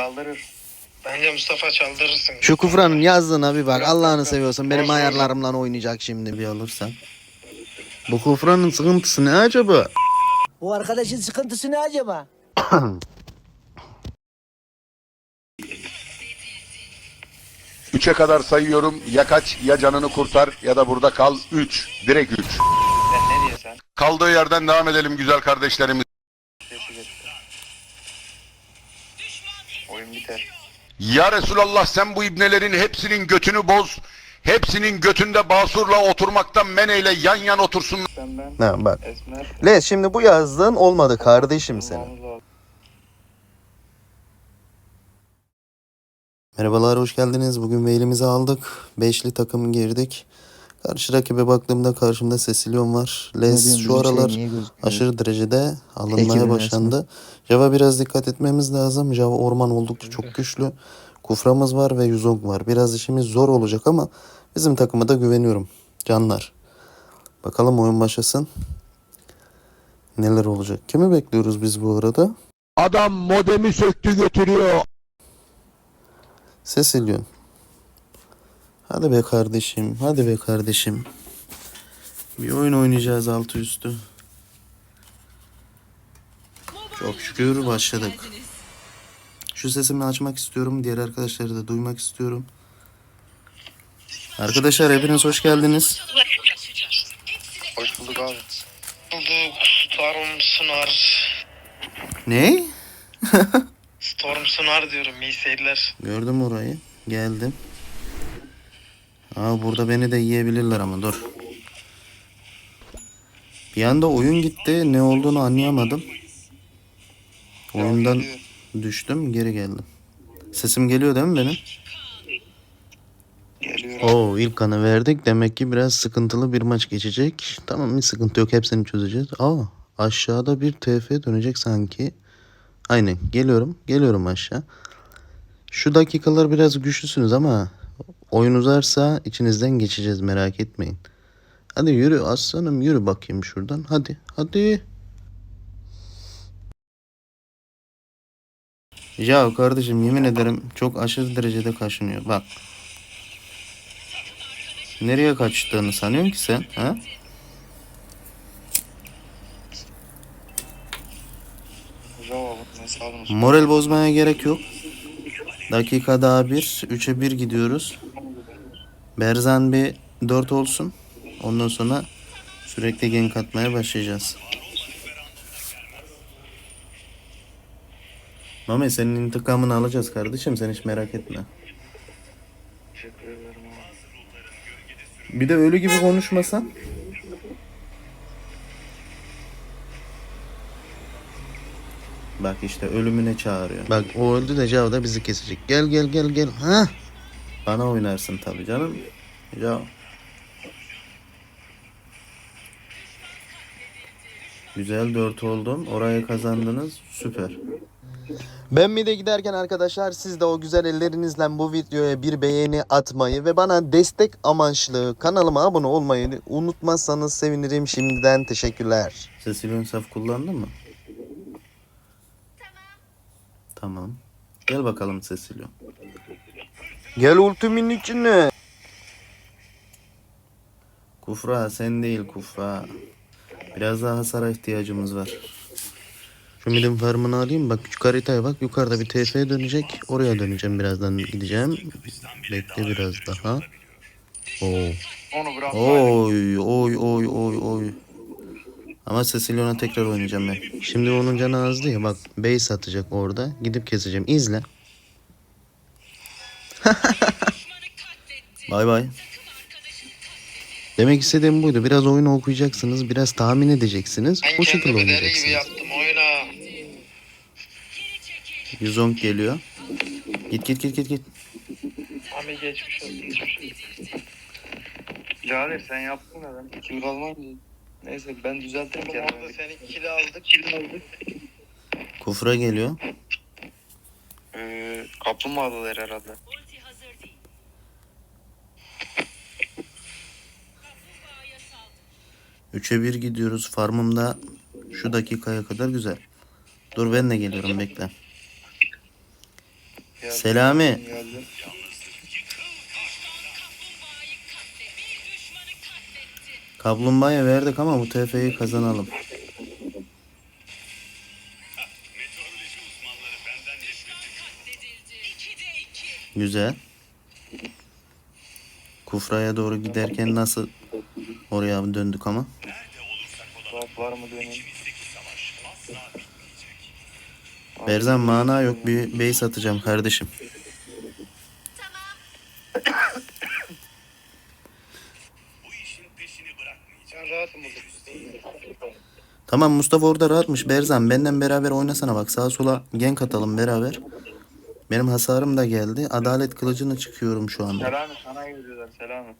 Çaldırır. Bence Mustafa çaldırırsın. Şu kufranın yazdığına bir bak. Allah'ını seviyorsan benim ayarlarımla oynayacak şimdi bir olursa. Bu kufranın sıkıntısı ne acaba? Bu arkadaşın sıkıntısı ne acaba? Üçe kadar sayıyorum. Ya kaç ya canını kurtar ya da burada kal. Üç. Direkt üç. Sen ne diyorsun? Kaldığı yerden devam edelim güzel kardeşlerimiz. Sesi göster. Oyun biter. Ya Resulallah sen bu ibnelerin hepsinin götünü boz. Hepsinin götünde basurla oturmaktan men eyle yan yan otursun. Ha bak. Esmer. Les şimdi bu yazdığın olmadı kardeşim senin. Merhabalar hoş geldiniz. Bugün mailimizi aldık. Beşli takım girdik. Karşı rakibe baktığımda karşımda Cecilion var. Les şu aralar aşırı derecede alınmaya başlandı. Java biraz dikkat etmemiz lazım. Java orman oldukça çok güçlü. Kuframız var ve Yuzong var. Biraz işimiz zor olacak ama bizim takıma da güveniyorum. Canlar. Bakalım oyun başlasın. Neler olacak? Kimi bekliyoruz biz bu arada? Adam modemi söktü götürüyor. Cecilion. Hadi be kardeşim. Hadi be kardeşim. Bir oyun oynayacağız altı üstü. Çok şükür başladık. Şu sesimi açmak istiyorum. Diğer arkadaşları da duymak istiyorum. Arkadaşlar hepiniz hoş geldiniz. Hoş bulduk abi. Bulduk. Storm Sunar. Ne? Storm Sunar diyorum. İyi seyirler. Gördüm orayı. Geldim. Aa burada beni de yiyebilirler ama dur. Bir anda oyun gitti. Ne olduğunu anlayamadım. Oyundan düştüm, geri geldim. Sesim geliyor değil mi benim? Geliyor. Oo ilk kanı verdik. Demek ki biraz sıkıntılı bir maç geçecek. Tamam bir sıkıntı yok. Hepsini çözeceğiz. Aa aşağıda bir TF dönecek sanki. Aynen geliyorum. Geliyorum aşağı. Şu dakikalar biraz güçlüsünüz ama oyun uzarsa içinizden geçeceğiz merak etmeyin. Hadi yürü aslanım yürü bakayım şuradan. Hadi hadi. Ya kardeşim yemin ederim çok aşırı derecede kaşınıyor. Bak. Nereye kaçtığını sanıyorsun ki sen? Ha? Moral bozmaya gerek yok. Dakika daha bir. 3'e 1 gidiyoruz. Berzan bir 4 olsun. Ondan sonra sürekli gank atmaya başlayacağız. Mame senin intikamını alacağız kardeşim. Sen hiç merak etme. Bir de ölü gibi konuşmasan. Bak işte ölümüne çağırıyor. Bak o öldü de Cav da bizi kesecek. Gel gel gel gel. Ha? Bana oynarsın tabii canım. Ya. Güzel 4 oldum. Orayı kazandınız. Süper. Ben bir de giderken arkadaşlar siz de o güzel ellerinizle bu videoya bir beğeni atmayı ve bana destek amaçlı kanalıma abone olmayı unutmazsanız sevinirim şimdiden teşekkürler. Cecilion saf kullandın mı? Tamam. Gel bakalım Cecilion. Gel ultimin içine. Kufra sen değil Kufra. Biraz daha hasara ihtiyacımız var. Şu midin farmını alayım. Bak küçük haritaya bak. Yukarıda bir TF dönecek. Oraya döneceğim birazdan gideceğim. Bekle biraz daha. Oo. Oy oy oy oy oy. Ama Cecilion'a tekrar oynayacağım ben. Şimdi onun canı azdı ya bak base atacak orada. Gidip keseceğim. İzle. bay bay. Demek istediğim buydu. Biraz oyunu okuyacaksınız. Biraz tahmin edeceksiniz. Ben O şekilde kendimi deli gibi oynayacaksınız. yaptım oyuna. Yuzong geliyor. Git git git git git. Abi geçmiş olsun. Geçmiş olsun. Birader sen yaptın da ben kalmayınca. Neyse ben düzeltirim Oğlum orada kendimi. seni kili aldık. Kili aldık. Kufra geliyor. Ee, kaplumbağalılar herhalde. 3'e 1 gidiyoruz. Farmımda şu dakikaya kadar güzel. Dur ben de geliyorum bekle. Geldi. Selami. Geldi. Kaplumbağaya verdik ama bu TF'yi kazanalım. Güzel. Kufraya doğru giderken nasıl oraya döndük ama. Var mı döneyim? Berzan mana yok bir base atacağım kardeşim. Tamam Mustafa orada rahatmış Berzan. Benden beraber oynasana bak sağa sola genk atalım beraber. Benim hasarım da geldi. Adalet kılıcını çıkıyorum şu anda. Selami sana geliyorlar Selami.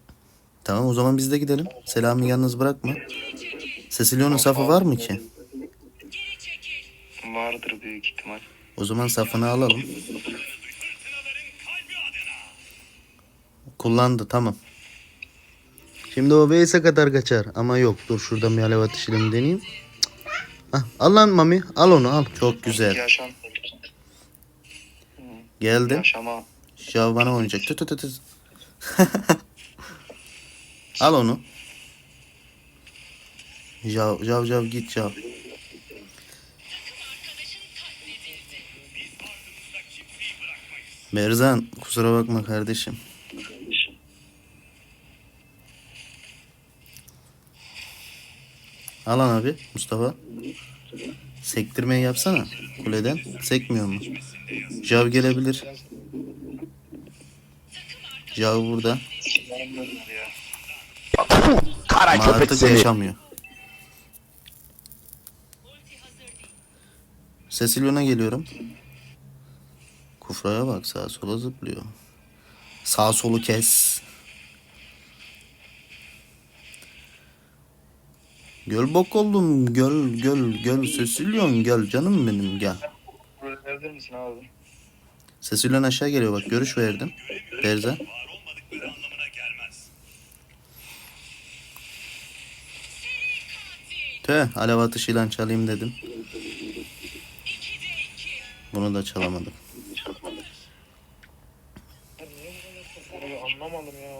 Tamam o zaman biz de gidelim. Selami yalnız bırakma. Cecilio'nun safı var mı ki? Vardır büyük ihtimal. O zaman safını alalım. Kullandı tamam. Şimdi o base'e kadar kaçar. Ama yok dur şuradan bir alev atışıyla deneyeyim. Ah, al lan Mami al onu al. Çok güzel. Yaşam. Geldi. Yaşama. Şav bana oynayacak. Tut tut, tut. al onu. Jav jav jav git jav. Berzan kusura bakma kardeşim. Alan abi Mustafa. Sektirmeyi yapsana kuleden. Sekmiyor mu? Jav gelebilir. Jav burada. Kara köpek seni. yaşamıyor. Cecilion'a geliyorum. Kufraya bak sağa sola zıplıyor. Sağ solu kes. Göl bok oldum. Göl göl göl Cecilion gel canım benim gel. Cecilion aşağı geliyor bak görüş verdim. Berza. Tüh alev atışıyla çalayım dedim. Bunu da çalamadım. Abi anlamadım ya.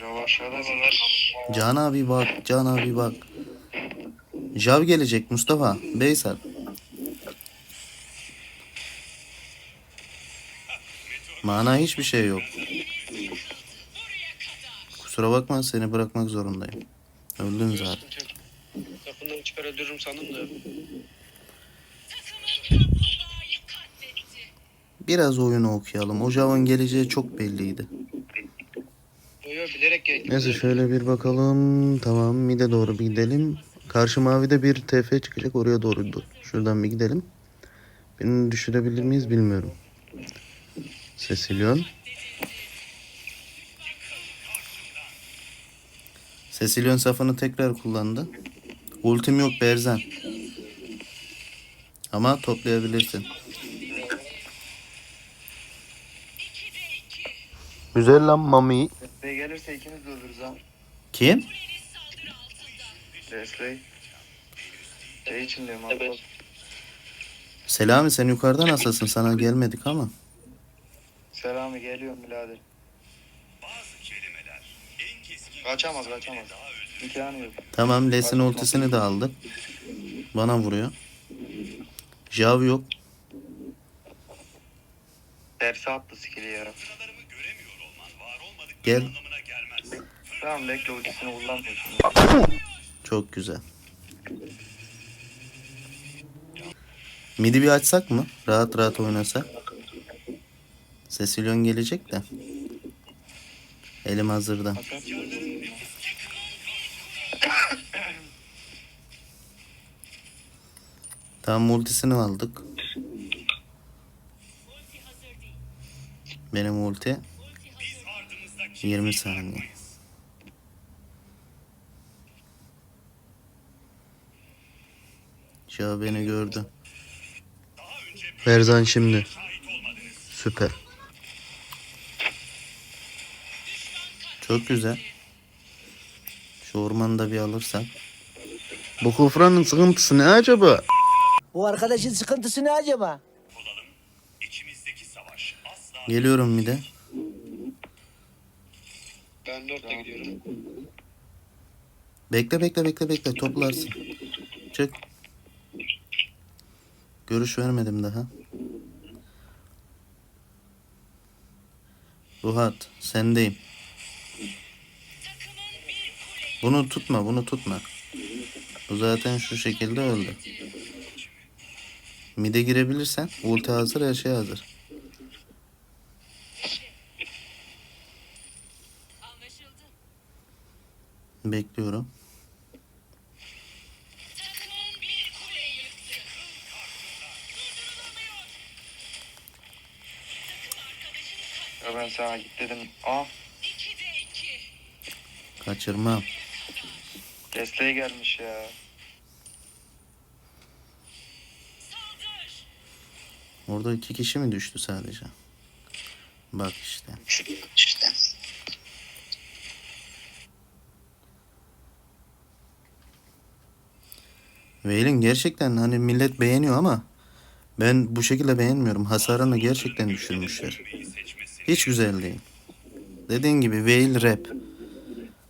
Ya aşağıda var. Can abi bak, Can abi bak. Jav gelecek Mustafa. Beysel. Mana hiçbir şey yok. Kusura bakma seni bırakmak zorundayım. Öldün zaten. Öldürürüm sandım da. Biraz oyunu okuyalım. O Jav'ın geleceği çok belliydi. Yo yo bilerek. Neyse şöyle bir bakalım. Tamam mide doğru bir gidelim. Karşı mavide bir TF çıkacak oraya doğru. dur. Şuradan bir gidelim. Birini düşürebilir miyiz bilmiyorum. Cecilion. Cecilion safını tekrar kullandı. Ultim yok Berzan. Ama toplayabilirsin. Güzel lan Mami. Desteğe gelirse ikimiz de ölürüz ha. Kim? Desteğe. Şey için diyorum abi. Selami sen yukarıda nasılsın? Sana gelmedik ama. Selami geliyorum birader. Kaçamaz kaçamaz. İmkanı yok. Tamam Les'in ultisini de aldı. Bana vuruyor. Jav yok. Tersi attı skill'i ya. Gel. Tamam bekle ultisini kullanmıyor şimdi. Çok güzel. Midi bir açsak mı? Rahat rahat oynasak. Cecilion gelecek de. Elim hazırda. Tamam ultisini aldık. Benim ulti 20 saniye. Şah beni gördü. Ferzan şimdi. Süper. Çok güzel. Şu ormanı da bir alırsak. Bu kufranın sıkıntısı ne acaba? Bu arkadaşın sıkıntısı ne acaba? Geliyorum mide. Ben dörtte gidiyorum. Bekle bekle bekle bekle toplarsın. Çık. Görüş vermedim daha. Ruhat sendeyim. Bunu tutma bunu tutma. Bu zaten şu şekilde öldü. Mide girebilirsen ulti hazır her şey hazır. Bekliyorum. Ya ben sana git dedim. Aa 2'de 2. Kaçırmam. desteğe gelmiş ya. Orada iki kişi mi düştü sadece? Bak işte. İşte. Veil'in gerçekten hani millet beğeniyor ama ben bu şekilde beğenmiyorum. Hasarını gerçekten düşürmüşler. Hiç güzel değil. Dediğin gibi Veil rap.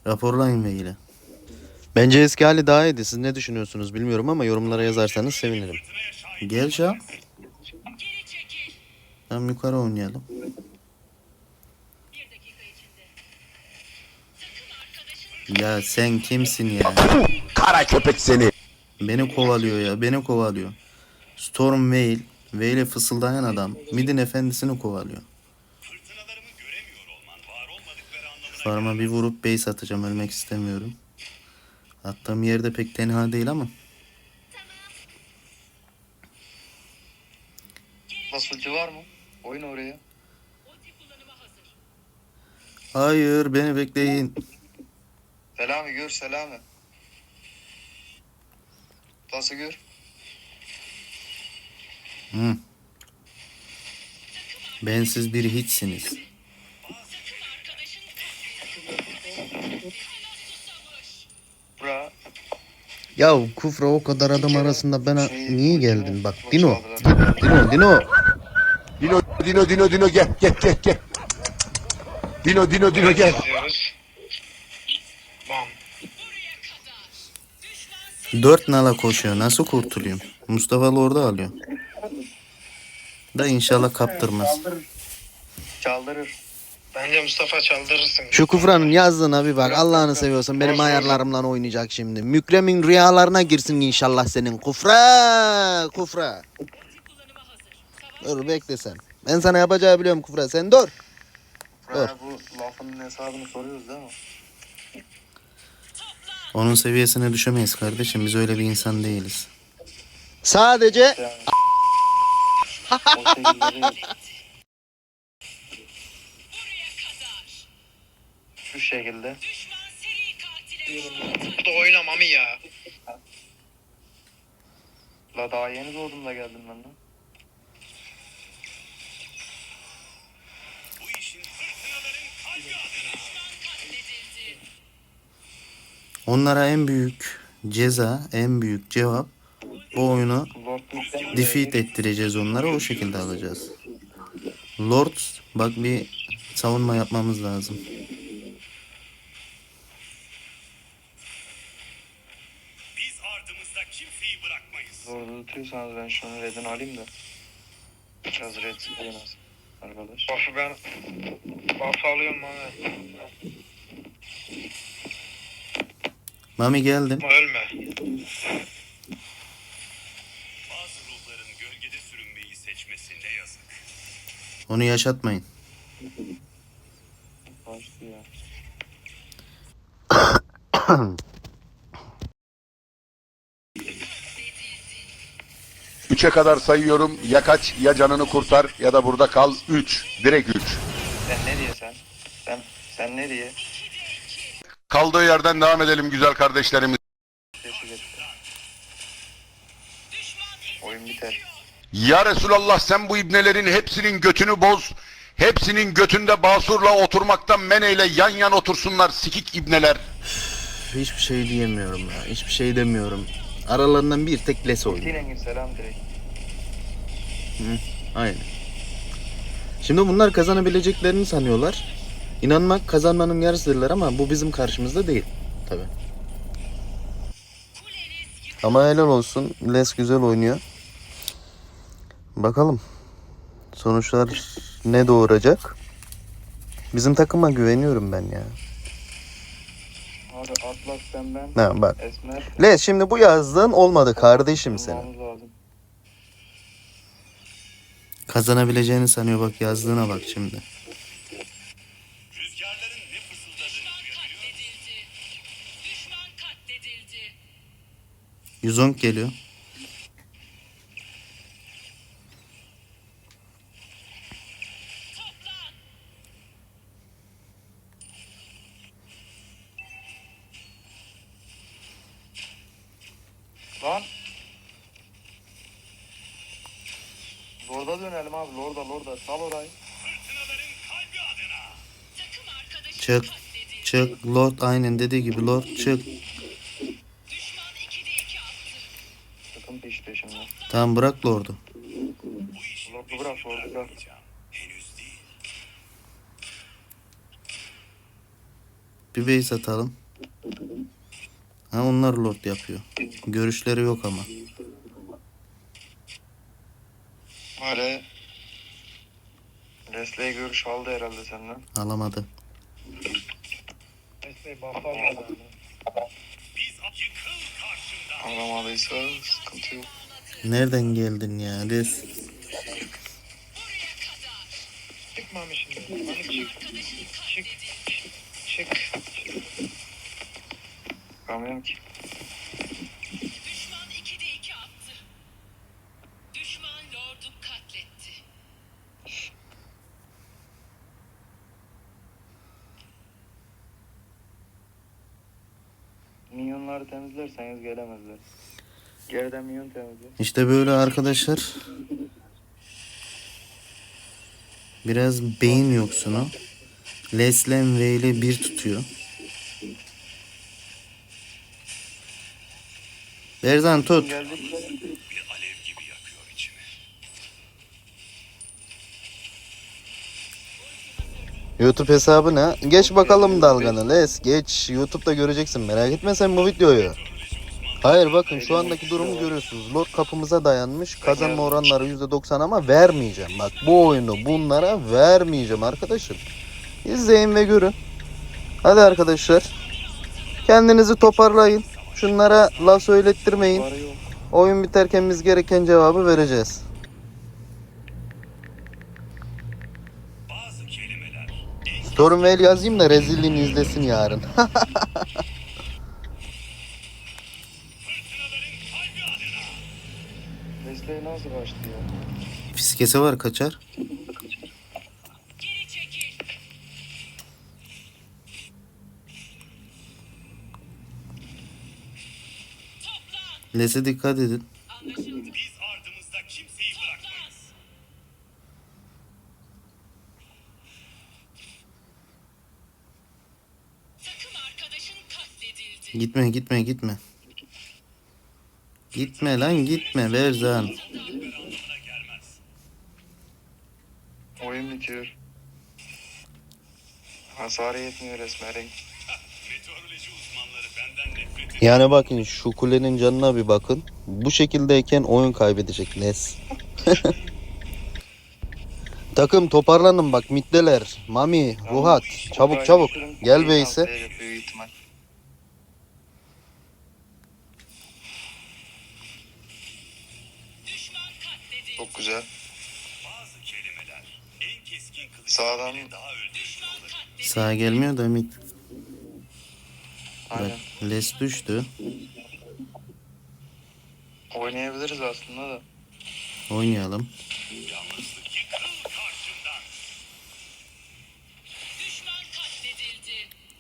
Raporlayın Veil'e. Bence eski hali daha iyiydi. Siz ne düşünüyorsunuz bilmiyorum ama yorumlara yazarsanız sevinirim. Gel Şah. Tamam yukarı oynayalım. Ya sen kimsin ya? Kara köpek seni. Beni kovalıyor ya. Beni kovalıyor. Storm Veil. Veil'e fısıldayan adam. Midin efendisini kovalıyor. Farma bir vurup base atacağım. Ölmek istemiyorum. Attığım yerde pek tenha değil ama. Basıcı var mı? Oyun oraya. ulti kullanıma hazır. Hayır beni bekleyin. Selami gör Selami. Nasıl gör? Hı. Bensiz bir hiçsiniz. Bura. Ya Kufra o kadar adam arasında bana Şey, niye geldin? Bak Dino. Dino Dino. Dino Dino Dino Dino gel gel gel gel. Dino Dino Dino gel. İzliyoruz. Bam. Buraya kadar. Düşman seni Dört nala koşuyor. Nasıl kurtulayım? Mustafa orada alıyor. Da inşallah kaptırmaz. Çaldırır. Bence Mustafa çaldırırsın. Şu Kufra'nın yazdığına bir bak. Allah'ını seviyorsan benim ayarlarımla oynayacak şimdi. Mükremin rüyalarına girsin inşallah senin. Kufra! Kufra! Dur bekle sen. Ben sana yapacağı biliyorum Kufra. Sen dur. Buraya bu lafın hesabını soruyoruz değil mi? Onun seviyesine düşemeyiz kardeşim. Biz öyle bir insan değiliz. Sadece Yani. o şekilde değil. buraya kadar. Şu şekilde. Bu da oynamamı ya. La daha yeni doğdum da geldim ben lan. Onlara en büyük ceza, en büyük cevap bu oyunu defeat ettireceğiz onları o şekilde alacağız. Lord bak bir savunma yapmamız lazım. Biz ardımızda kimseyi bırakmayız. Lord'u tutuyorsanız ben şunu redini alayım da. Biraz red sıkılmaz. Arkadaş. Buff'ı ben buff alıyorum bana. Mami geldim. Ama ölme. Bazı ruhların gölgede sürünmeyi seçmesi ne yazık. Onu yaşatmayın. Ya. Üçe kadar sayıyorum. Ya kaç ya canını kurtar ya da burada kal. Üç. Direkt üç. Sen ne diye sen? Sen, sen ne diye? Kaldığı yerden devam edelim güzel kardeşlerimiz. Oyun biter. Ya Resulallah sen bu ibnelerin hepsinin götünü boz. Hepsinin götünde basurla oturmaktan men eyle yan yan otursunlar sikik ibneler. Hiçbir şey diyemiyorum ya. Hiçbir şey demiyorum. Aralarından bir tek Les oynuyor. Gir selam direkt. Aynen. Şimdi bunlar kazanabileceklerini sanıyorlar. İnanmak kazanmanın yarısıdırlar ama bu bizim karşımızda değil. Tabi. Ama helal olsun. Les güzel oynuyor. Bakalım. Sonuçlar ne doğuracak? Bizim takıma güveniyorum ben ya. Abi Atlas sen ben. Ha bak. Esmer. Les şimdi bu yazdığın olmadı kardeşim senin. Kazanabileceğini sanıyor bak yazdığına bak şimdi. 110 geliyor. Lan. Lord'a dönelim abi. Lord'a Lord'a. Sal orayı. Çık. Çık Lord aynen dediği gibi Lord çık. Tamam bırak Lord'u. Lord'u bırak. Lord'u bırak. Bir base atalım. Ha onlar Lord yapıyor. Görüşleri yok ama. Hala Leslie görüş aldı herhalde senden. Alamadı. Leslie buff almadı. Alamadıysa sıkıntı yok. Nereden geldin ya? Les. Buraya kadar. Çıkmamış şimdi. Hani çık. Çık. Çık. Çıkamıyorum ki. Düşman 2'de 2 attı. Düşman lordu katletti. Minyonları temizlerseniz gelemezler. Geriden minyon temizle. İşte böyle arkadaşlar. Biraz beyin yoksunu. Leslem V ile bir tutuyor. Berzan tut. YouTube hesabı ne? Geç bakalım dalganı Les. Geç. YouTube'da göreceksin. Merak etme sen bu videoyu. Hayır bakın şu andaki durumu görüyorsunuz. Lord kapımıza dayanmış. Kazanma oranları %90 ama vermeyeceğim. Bak bu oyunu bunlara vermeyeceğim arkadaşım. İzleyin ve görün. Hadi arkadaşlar. Kendinizi toparlayın. Şunlara laf söylettirmeyin. Oyun biterken biz gereken cevabı vereceğiz. Stormwell yazayım da rezilliğini izlesin yarın. fırtınaların kalbi adına. Leslie nasıl kaçtı ya? Fiskesi var kaçar. Les'e dikkat edin. Anlaşıldı. Biz ardımızda kimseyi bırakmayız. Takım arkadaşın katledildi. Gitme gitme gitme. Gitme lan gitme Berzan. Bitiyor. Hasarı yetmiyor resmen. renk. Yani bakın şu kulenin canına bir bakın. Bu şekildeyken oyun kaybedecek Les. Takım toparlanın bak middeler. Mami, Ruhat. Çabuk çabuk. Gel Beyse. Çok güzel. Bazı kelimeler en keskin kılıç Sağdan. Sağa gelmiyor da mid. Bak aynen. Les düştü. Oynayabiliriz aslında da. Oynayalım.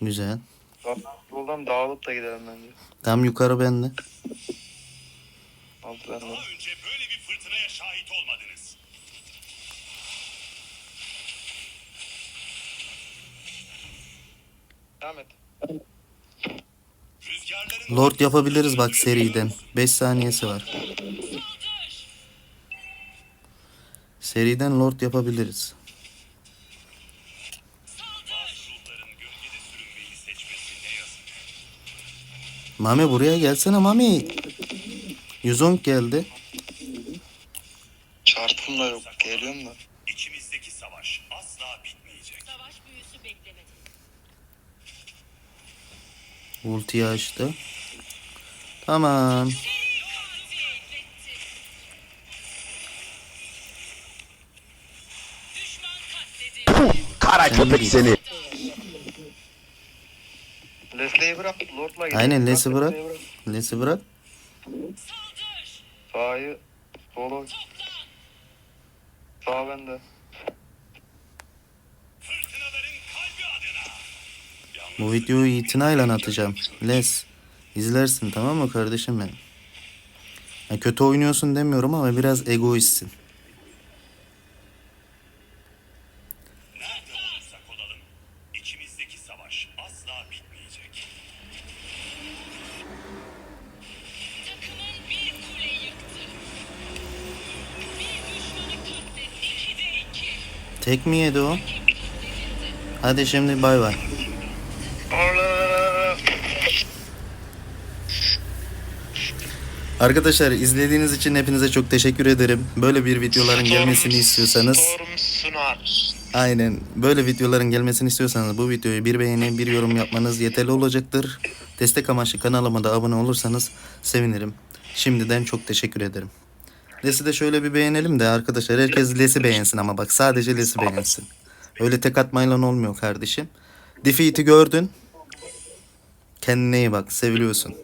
Güzel. Yoldan dağılıp da gidelim bence. Tam yukarı bende. Altı bende. Daha önce böyle bir fırtınaya şahit olmadınız. Devam et. Lord yapabiliriz bak seriden. 5 saniyesi var. Seriden Lord yapabiliriz. Mami buraya gelsene Mami. 110 geldi. Çarpım da yok. Geliyorum da. İçimizdeki savaş asla bitmeyecek. Savaş büyüsü beklemedi. Ultiyi açtı. Tamam. Katledildi. Kara köpek seni. Leslie'yi bırak. Lord'la gidelim. Aynen, Leslie'yi bırak. Lesi bırak. Sağı. Solu. Sağ bende. Bu videoyu itinayla atacağım. Les. izlersin tamam mı kardeşim benim? Ya kötü oynuyorsun demiyorum ama biraz egoistsin. Tek mi yedi o? Hadi şimdi bay bay. Arkadaşlar izlediğiniz için hepinize çok teşekkür ederim. Böyle bir videoların gelmesini istiyorsanız aynen böyle videoların gelmesini istiyorsanız bu videoyu bir beğeni bir yorum yapmanız yeterli olacaktır. Destek amaçlı kanalıma da abone olursanız sevinirim. Şimdiden çok teşekkür ederim. Les'i de şöyle bir beğenelim de arkadaşlar herkes Les'i beğensin ama bak sadece Les'i beğensin. Öyle tek atmayla olmuyor kardeşim. Defeat'i gördün. Kendine iyi bak seviliyorsun.